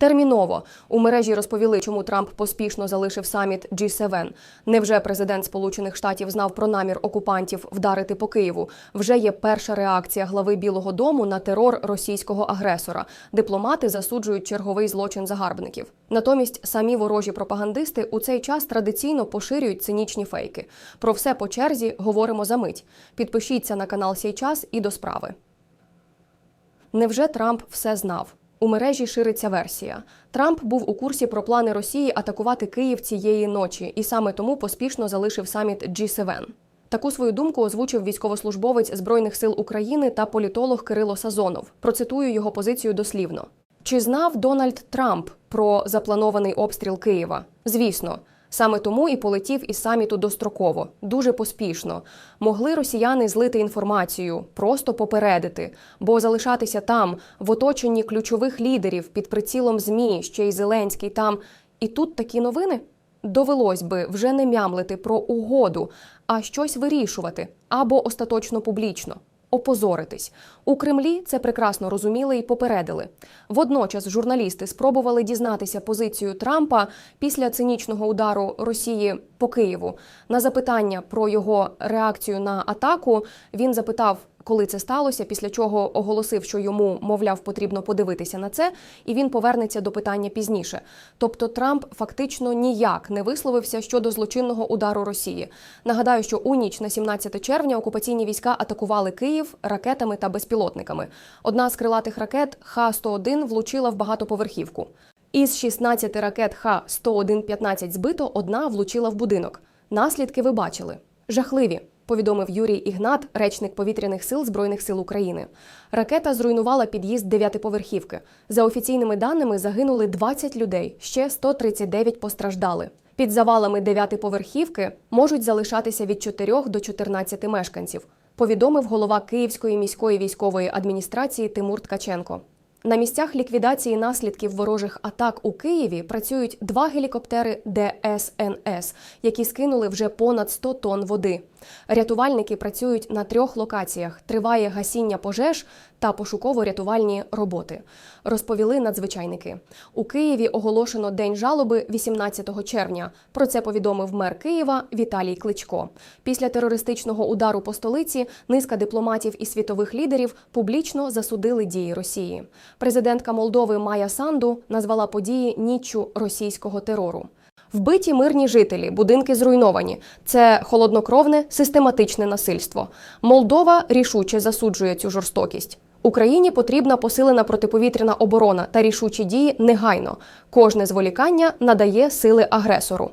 Терміново у мережі розповіли, чому Трамп поспішно залишив саміт G7. Невже президент Сполучених Штатів знав про намір окупантів вдарити по Києву? Вже є перша реакція глави Білого Дому на терор російського агресора. Дипломати засуджують черговий злочин загарбників. Натомість самі ворожі пропагандисти у цей час традиційно поширюють цинічні фейки. Про все по черзі говоримо за мить. Підпишіться на канал Сей час і до справи. Невже Трамп все знав? У мережі шириться версія. Трамп був у курсі про плани Росії атакувати Київ цієї ночі, і саме тому поспішно залишив саміт G7. Таку свою думку озвучив військовослужбовець Збройних сил України та політолог Кирило Сазонов. Процитую його позицію дослівно. Чи знав Дональд Трамп про запланований обстріл Києва? Звісно. Саме тому і полетів із саміту достроково, дуже поспішно. Могли росіяни злити інформацію, просто попередити, бо залишатися там, в оточенні ключових лідерів під прицілом ЗМІ, ще й Зеленський там. І тут такі новини? Довелось би вже не мямлити про угоду, а щось вирішувати або остаточно публічно. Опозоритись у Кремлі це прекрасно розуміли і попередили. Водночас журналісти спробували дізнатися позицію Трампа після цинічного удару Росії по Києву. На запитання про його реакцію на атаку він запитав, коли це сталося, після чого оголосив, що йому, мовляв, потрібно подивитися на це, і він повернеться до питання пізніше. Тобто Трамп фактично ніяк не висловився щодо злочинного удару Росії. Нагадаю, що у ніч на 17 червня окупаційні війська атакували Київ ракетами та безпілотниками. Одна з крилатих ракет Х-101 влучила в багатоповерхівку. Із 16 ракет Х-101-15 збито, одна влучила в будинок. Наслідки ви бачили. Жахливі, повідомив Юрій Ігнат, речник повітряних сил Збройних сил України. Ракета зруйнувала під'їзд дев'ятиповерхівки. За офіційними даними загинули 20 людей, ще 139 постраждали. Під завалами дев'ятиповерхівки можуть залишатися від 4 до 14 мешканців, повідомив голова Київської міської військової адміністрації Тимур Ткаченко. На місцях ліквідації наслідків ворожих атак у Києві працюють два гелікоптери ДСНС, які скинули вже понад 100 тонн води. Рятувальники працюють на трьох локаціях. Триває гасіння пожеж та пошуково-рятувальні роботи. Розповіли надзвичайники. У Києві оголошено день жалоби 18 червня. Про це повідомив мер Києва Віталій Кличко. Після терористичного удару по столиці низка дипломатів і світових лідерів публічно засудили дії Росії. Президентка Молдови Майя Санду назвала події ніччю російського терору. Вбиті мирні жителі, будинки зруйновані. Це холоднокровне, систематичне насильство. Молдова рішуче засуджує цю жорстокість. Україні потрібна посилена протиповітряна оборона та рішучі дії негайно. Кожне зволікання надає сили агресору.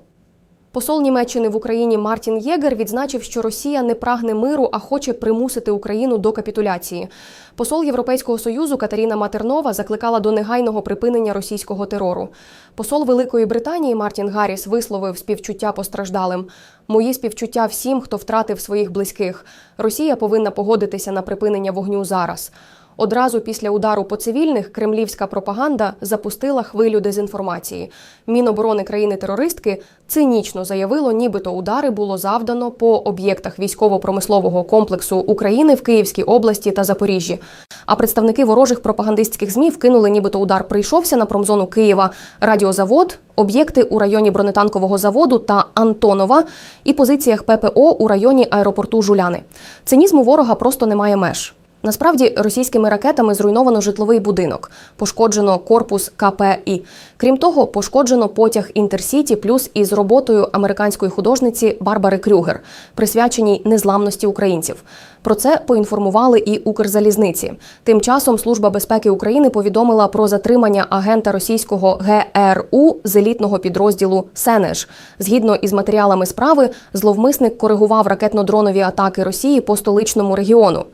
Посол Німеччини в Україні Мартін Єгер відзначив, що Росія не прагне миру, а хоче примусити Україну до капітуляції. Посол Європейського союзу Катеріна Матернова закликала до негайного припинення російського терору. Посол Великої Британії Мартін Гарріс висловив співчуття постраждалим. Мої співчуття всім, хто втратив своїх близьких. Росія повинна погодитися на припинення вогню зараз. Одразу після удару по цивільних кремлівська пропаганда запустила хвилю дезінформації. Міноборони країни-терористки цинічно заявило, нібито удари було завдано по об'єктах військово-промислового комплексу України в Київській області та Запоріжжі. А представники ворожих пропагандистських змі вкинули, нібито удар прийшовся на промзону Києва, радіозавод, об'єкти у районі бронетанкового заводу та Антонова і позиціях ППО у районі аеропорту Жуляни. Цинізму ворога просто немає меж. Насправді російськими ракетами зруйновано житловий будинок, пошкоджено корпус КПІ. Крім того, пошкоджено потяг Інтерсіті плюс із роботою американської художниці Барбари Крюгер, присвяченій незламності українців. Про це поінформували і Укрзалізниці. Тим часом Служба безпеки України повідомила про затримання агента російського ГРУ з елітного підрозділу Сенеж. Згідно із матеріалами справи, зловмисник коригував ракетно-дронові атаки Росії по столичному регіону.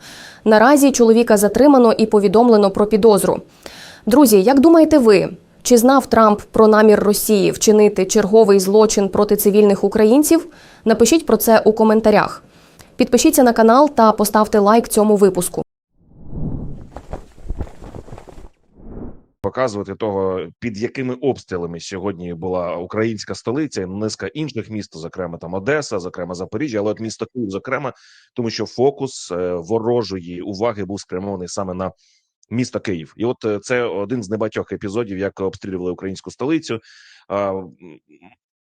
Наразі чоловіка затримано і повідомлено про підозру. Друзі, як думаєте ви? Чи знав Трамп про намір Росії вчинити черговий злочин проти цивільних українців? Напишіть про це у коментарях. Підпишіться на канал та поставте лайк цьому випуску. Показувати того, під якими обстрілами сьогодні була українська столиця, і низка інших міст, зокрема там Одеса, зокрема Запоріжжя, але от місто Київ, зокрема, тому що фокус е, ворожої уваги був спрямований саме на міста Київ. І от е, це один з небагатьох епізодів, як обстрілювали українську столицю.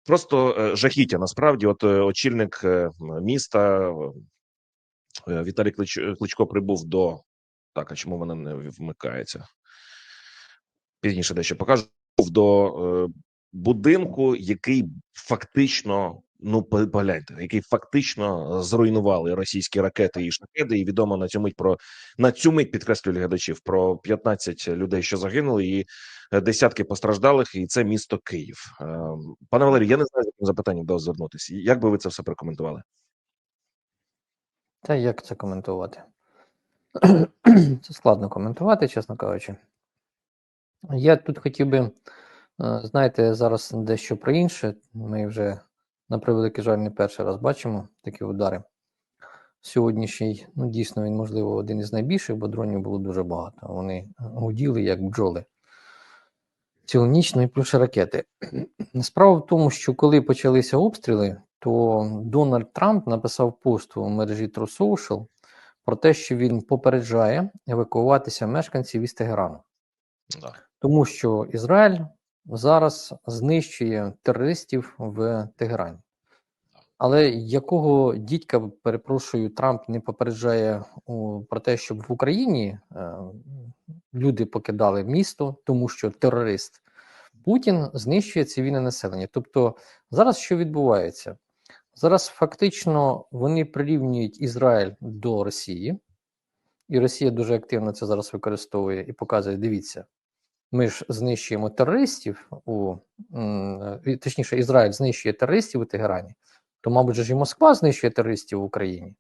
Просто е, жахіття насправді. От очільник міста Віталій Клич, Кличко прибув до так. А чому вона не вмикається? Пізніше дещо покажу до е, будинку, який фактично. Ну, погляньте, який фактично зруйнували російські ракети і шахеди, і відомо на цю мить про на цю мить підкреслюю глядачів про 15 людей, що загинули, і десятки постраждалих, і це місто Київ. Е, Пане Валерію, я не знаю, з яким запитанням до вас звернутися. Як би ви це все прокоментували? Та як це коментувати? Це складно коментувати, чесно кажучи. Я тут хотів би, е, знаєте, зараз дещо про інше. Ми вже, на превеликий жаль, не перший раз бачимо такі удари. Сьогоднішній, ну дійсно, він, можливо, один із найбільших, бо дронів було дуже багато. Вони гуділи як бджоли. Цілу ніч, ну і плюс ракети. Справа в тому, що коли почалися обстріли, то Дональд Трамп написав пост у мережі True Social про те, що він попереджає евакуюватися мешканців із Тегерану. Да. Тому що Ізраїль зараз знищує терористів в Тегерані. Але якого дідька, перепрошую, Трамп не попереджає у, про те, щоб в Україні е, люди покидали місто, тому що терорист Путін знищує цивільне населення. Тобто, зараз що відбувається? Зараз фактично вони прирівнюють Ізраїль до Росії, і Росія дуже активно це зараз використовує і показує: дивіться, ми ж знищуємо терористів у точніше, Ізраїль знищує терористів у Тегерані, то, мабуть, ж і Москва знищує терористів в Україні.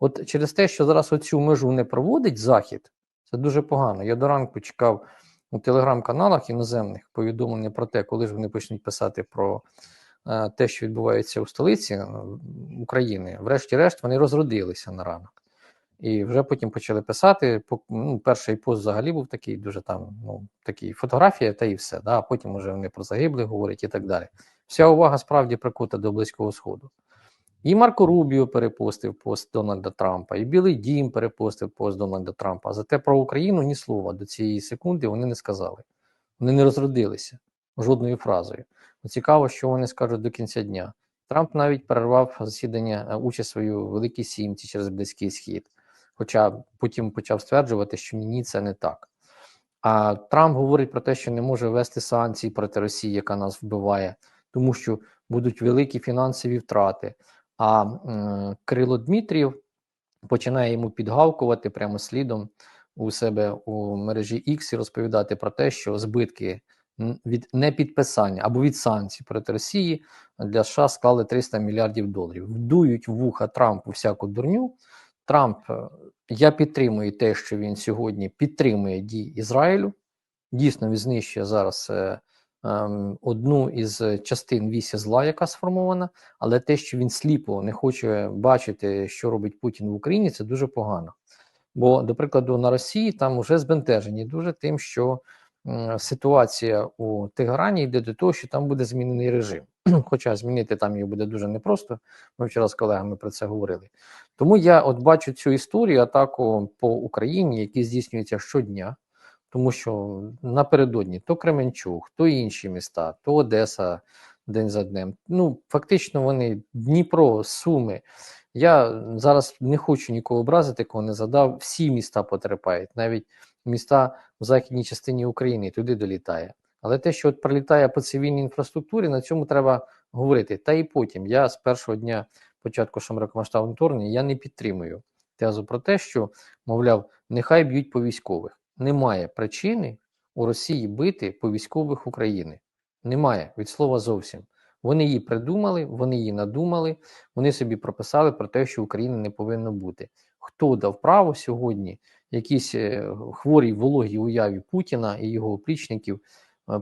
От через те, що зараз оцю межу не проводить Захід, це дуже погано. Я до ранку чекав у телеграм-каналах іноземних повідомлення про те, коли ж вони почнуть писати про е, те, що відбувається у столиці е, України. Врешті-решт, вони розродилися на ранок. І вже потім почали писати. Ну, перший пост взагалі був такий, дуже там, ну, такий фотографія, та і все. Да? А потім вже вони про загиблих говорять і так далі. Вся увага справді прикута до Близького Сходу. І Марко Рубіо перепостив пост Дональда Трампа, і Білий Дім перепостив пост Дональда Трампа. Зате про Україну ні слова до цієї секунди вони не сказали. Вони не розродилися жодною фразою. Цікаво, що вони скажуть до кінця дня. Трамп навіть перервав засідання е, участь свою в Великій Сімці через Близький Схід. Хоча потім почав стверджувати, що ні, це не так. А Трамп говорить про те, що не може ввести санкції проти Росії, яка нас вбиває, тому що будуть великі фінансові втрати. А м, Кирило Дмитрів починає йому підгавкувати прямо слідом у себе у мережі X і розповідати про те, що збитки від непідписання або від санкцій проти Росії для США склали 300 мільярдів доларів. Вдують в вуха Трампу всяку дурню. Трамп, е, я підтримую те, що він сьогодні підтримує дії Ізраїлю. Дійсно, він знищує зараз е, ем, одну із частин вісі зла, яка сформована, але те, що він сліпо не хоче бачити, що робить Путін в Україні, це дуже погано. Бо, до прикладу, на Росії там вже збентежені дуже тим, що м, ситуація у Тегерані йде до того, що там буде змінений режим. Хоча змінити там його буде дуже непросто. Ми вчора з колегами про це говорили. Тому я от бачу цю історію атаку по Україні, які здійснюються щодня, тому що напередодні то Кременчук, то інші міста, то Одеса день за днем. Ну, фактично, вони Дніпро, Суми. Я зараз не хочу нікого образити, кого не задав. Всі міста потерпають, навіть міста в західній частині України туди долітає. Але те, що от прилітає по цивільній інфраструктурі, на цьому треба говорити. Та і потім я з першого дня початку широкомасштабного вторгнення я не підтримую тезу про те, що, мовляв, нехай б'ють по військових. Немає причини у Росії бити по військових України. Немає від слова зовсім. Вони її придумали, вони її надумали, вони собі прописали про те, що України не повинно бути. Хто дав право сьогодні якійсь е, хворій вологій уяві Путіна і його оплічників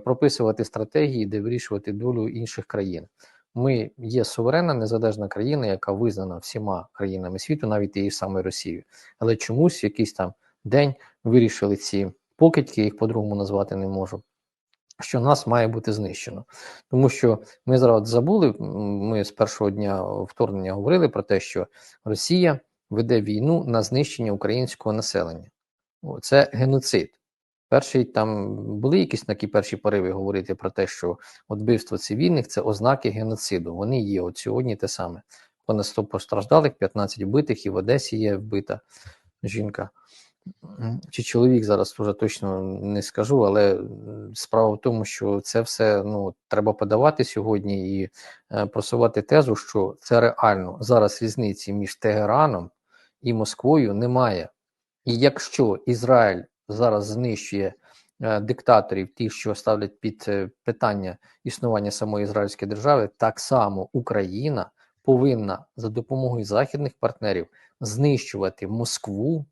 прописувати стратегії, де вирішувати долю інших країн? Ми є суверенна незалежна країна, яка визнана всіма країнами світу, навіть тією самою Росією. Але чомусь якийсь там день вирішили ці покидьки, я їх по-другому назвати не можу. Що нас має бути знищено, тому що ми зараз забули. Ми з першого дня вторгнення говорили про те, що Росія веде війну на знищення українського населення. Це геноцид. Перший там були якісь такі перші пориви говорити про те, що вбивство цивільних це ознаки геноциду. Вони є от сьогодні те саме. Понад 100 постраждалих, 15 вбитих, і в Одесі є вбита жінка. Чи чоловік зараз вже точно не скажу, але справа в тому, що це все ну, треба подавати сьогодні і е, просувати тезу, що це реально зараз різниці між Тегераном і Москвою немає. І якщо Ізраїль зараз знищує е, диктаторів, ті, що ставлять під е, питання існування самої ізраїльської держави, так само Україна повинна за допомогою західних партнерів знищувати Москву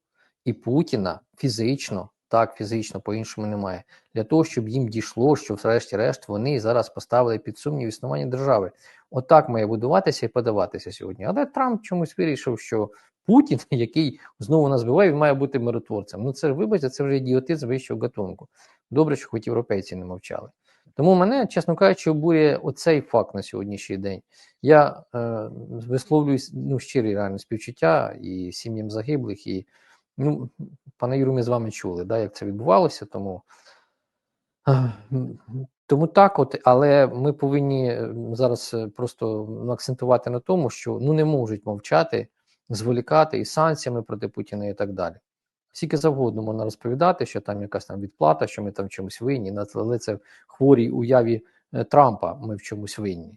і Путіна фізично, так фізично, по-іншому немає, для того, щоб їм дійшло, що, врешті-решт, вони зараз поставили під сумнів існування держави. Отак має будуватися і подаватися сьогодні. Але Трамп чомусь вирішив, що Путін, який знову нас збиває, він має бути миротворцем. Ну це вибачте, це вже ідіотизм вищого гатунку. Добре, що хоч європейці не мовчали. Тому мене, чесно кажучи, обурює оцей факт на сьогоднішній день. Я е, висловлюю ну, щирі реально співчуття і сім'ям загиблих, і ну, пане Юру, ми з вами чули, да, як це відбувалося, тому. е, Тому так, от, але ми повинні е, зараз просто акцентувати на тому, що ну не можуть мовчати, зволікати і санкціями проти Путіна і так далі. Скільки завгодно можна розповідати, що там якась там відплата, що ми там чомусь винні, але це хворій уяві е, Трампа ми в чомусь винні.